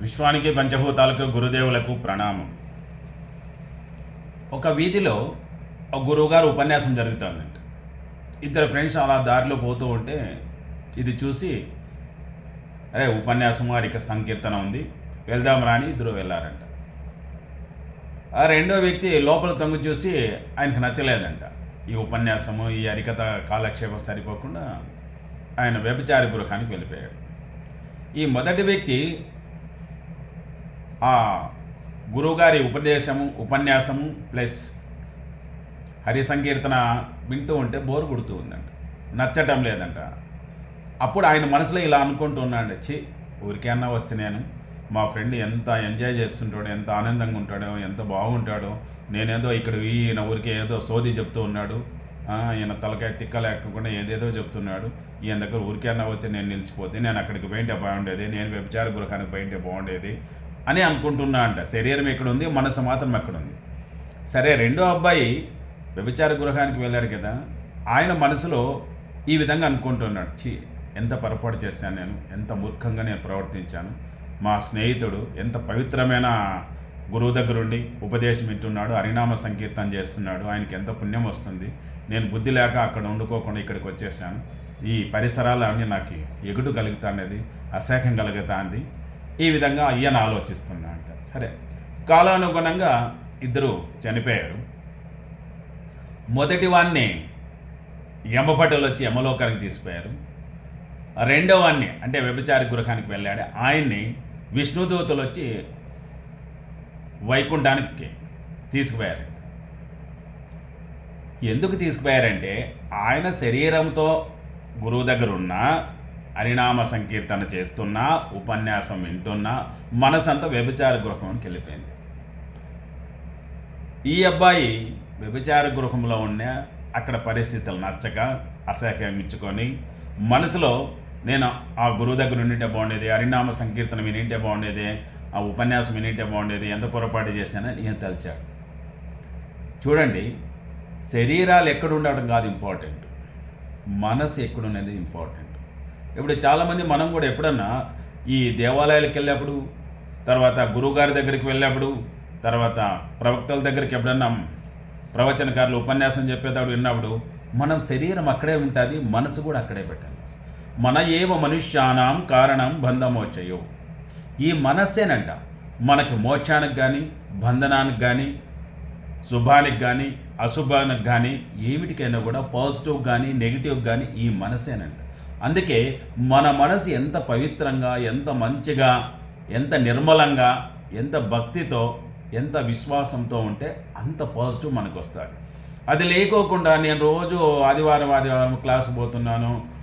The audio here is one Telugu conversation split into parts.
విశ్వానికి పంచభూతాలకు గురుదేవులకు ప్రణామం. ఒక వీధిలో ఒక గురువుగారు ఉపన్యాసం జరుగుతుందంట. ఇద్దరు ఫ్రెండ్స్ అలా దారిలో పోతూ ఉంటే ఇది చూసి అరే ఉపన్యాసం వారికి సంకీర్తన ఉంది. వెళ్దాం రాని ఇద్దరు వెళ్ళారంట. ఆ రెండో వ్యక్తి లోపల తొంగి చూసి ఆయనకు నచ్చలేదంట. ఈ ఉపన్యాసము ఈ అరికథ కాలక్షేపం సరిపోకుండా ఆయన వ్యభిచారి గృహానికి వెళ్ళిపోయాడు. ఈ మొదటి వ్యక్తి ఆ గురువుగారి ఉపదేశము ఉపన్యాసము ప్లస్ హరి సంకీర్తన వింటూ ఉంటే బోరు కొడుతూ ఉందంట. నచ్చటం లేదంట. అప్పుడు ఆయన మనసులో ఇలా అనుకుంటున్నాడు చి ఊరికన్నా వస్తే నేను మా ఫ్రెండ్ ఎంత ఎంజాయ్ చేస్తుంటాడో ఎంత ఆనందంగా ఉంటాడో ఎంత బాగుంటాడో నేనేదో ఇక్కడ ఈయన ఊరికే ఏదో సోది చెప్తూ ఉన్నాడు ఈయన తలకాయ తిక్క లేకుండా ఏదేదో చెప్తున్నాడు ఈయన దగ్గర ఊరికన్నా వచ్చి నేను నిలిచిపోతే నేను అక్కడికి పోయింటే బాగుండేది నేను వ్యభిచార గృహానికి పోయింటే బాగుండేది అని అనుకుంటున్నా అంట. శరీరం ఎక్కడ ఉంది మనసు మాత్రం ఎక్కడ ఉంది సరే రెండో అబ్బాయి వ్యభిచార గృహానికి వెళ్ళాడు కదా ఆయన మనసులో ఈ విధంగా అనుకుంటున్నాడు. ఛీ ఎంత పొరపాటు చేశాను నేను ఎంత మూర్ఖంగా నేను ప్రవర్తించాను. మా స్నేహితుడు ఎంత పవిత్రమైన గురువు దగ్గరుండి ఉపదేశం వింటున్నాడు హరినామ సంకీర్తన చేస్తున్నాడు ఆయనకి ఎంత పుణ్యం వస్తుంది. నేను బుద్ధి లేక అక్కడ వండుకోకుండా ఇక్కడికి వచ్చేసాను. ఈ పరిసరాలు అన్నీ నాకు ఎగుడు కలుగుతాండేది అసహ్యం కలుగుతాంది. ఈ విధంగా అయ్యను ఆలోచిస్తున్నా అంట సరే కాలానుగుణంగా ఇద్దరు చనిపోయారు. మొదటి వాణ్ణి యమభటులు వచ్చి యమలోకానికి తీసిపోయారు. రెండో వాడిని అంటే వ్యభిచారి గృహానికి వెళ్ళాడు. ఆయన్ని విష్ణుదూతలు వచ్చి వైకుంఠానికి తీసుకుపోయారు ఎందుకు తీసుకుపోయారంటే ఆయన శరీరంతో గురువు దగ్గర ఉన్న హరినామ సంకీర్తన చేస్తున్నా ఉపన్యాసం వింటున్నా మనసంతా వ్యభిచార గృహంకి వెళ్ళిపోయింది. ఈ అబ్బాయి వ్యభిచార గృహంలో ఉన్న అక్కడ పరిస్థితులు నచ్చక అసహ్యం ఇచ్చుకొని మనసులో నేను ఆ గురువు దగ్గర ఉండింటే బాగుండేది హరినామ సంకీర్తన వినింటే బాగుండేది ఆ ఉపన్యాసం వినింటే బాగుండేది ఎంత పొరపాటు చేశానని నేను తలిచాడు చూడండి శరీరాలు ఎక్కడ ఉండడం కాదు ఇంపార్టెంట్. మనసు ఎక్కడున్నది ఇంపార్టెంట్. ఇప్పుడు చాలామంది మనం కూడా ఎప్పుడన్నా ఈ దేవాలయాలకు వెళ్ళినప్పుడు తర్వాత గురువుగారి దగ్గరికి వెళ్ళినప్పుడు తర్వాత ప్రవక్తల దగ్గరికి ఎప్పుడన్నా ప్రవచనకారులు ఉపన్యాసం చెప్పేటప్పుడు విన్నప్పుడు మనం శరీరం అక్కడే ఉంటుంది మనసు కూడా అక్కడే పెట్టాలి. మన ఏవ మనుష్యానాం కారణం బంధమోచయో. ఈ మనస్సేనంట. మనకి మోక్షానికి కానీ బంధనానికి కానీ శుభానికి కానీ అశుభానికి కానీ ఏమిటికైనా కూడా పాజిటివ్ కానీ నెగిటివ్ కానీ ఈ మనసేనంట అందుకే మన మనసు ఎంత పవిత్రంగా ఎంత మంచిగా ఎంత నిర్మలంగా ఎంత భక్తితో ఎంత విశ్వాసంతో ఉంటే అంత పాజిటివ్ మనకు వస్తుంది అది లేకోకుండా నేను రోజు ఆదివారం ఆదివారం క్లాస్ పోతున్నాను.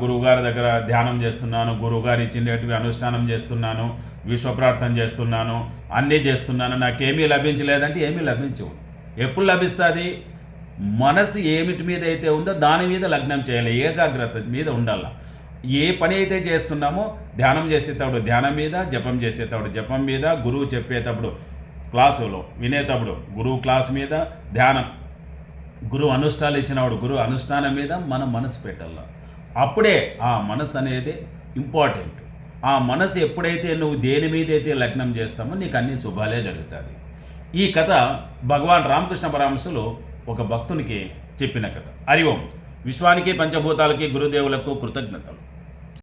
గురువుగారి దగ్గర ధ్యానం చేస్తున్నాను. గురువుగారు ఇచ్చినవి అనుష్ఠానం చేస్తున్నాను. విశ్వ ప్రార్థన చేస్తున్నాను. అన్నీ చేస్తున్నాను. నాకేమీ లభించలేదంటే ఏమీ లభించవు. ఎప్పుడు లభిస్తుంది? మనసు ఏమిటి మీద అయితే ఉందో దాని మీద లగ్నం చేయాలి ఏకాగ్రత మీద ఉండాల. ఏ పని అయితే చేస్తున్నామో ధ్యానం చేసేటప్పుడు ధ్యానం మీద జపం చేసేటప్పుడు జపం మీద గురువు చెప్పేటప్పుడు క్లాసులో వినేటప్పుడు గురువు క్లాస్ మీద ధ్యానం. గురువు అనుష్ఠాలు ఇచ్చినప్పుడు గురువు అనుష్ఠానం మీద మనం మనసు పెట్టాల. అప్పుడే ఆ మనసు అనేది ఇంపార్టెంట్. ఆ మనసు ఎప్పుడైతే నువ్వు దేని మీద అయితే లగ్నం చేస్తామో నీకు అన్ని శుభాలే జరుగుతుంది ఈ కథ భగవాన్ రామకృష్ణ పరమహంసులు ఒక భక్తునికి చెప్పిన కథ. హరి ఓం. విశ్వానికి పంచభూతాలకి గురుదేవులకు కృతజ్ఞతలు.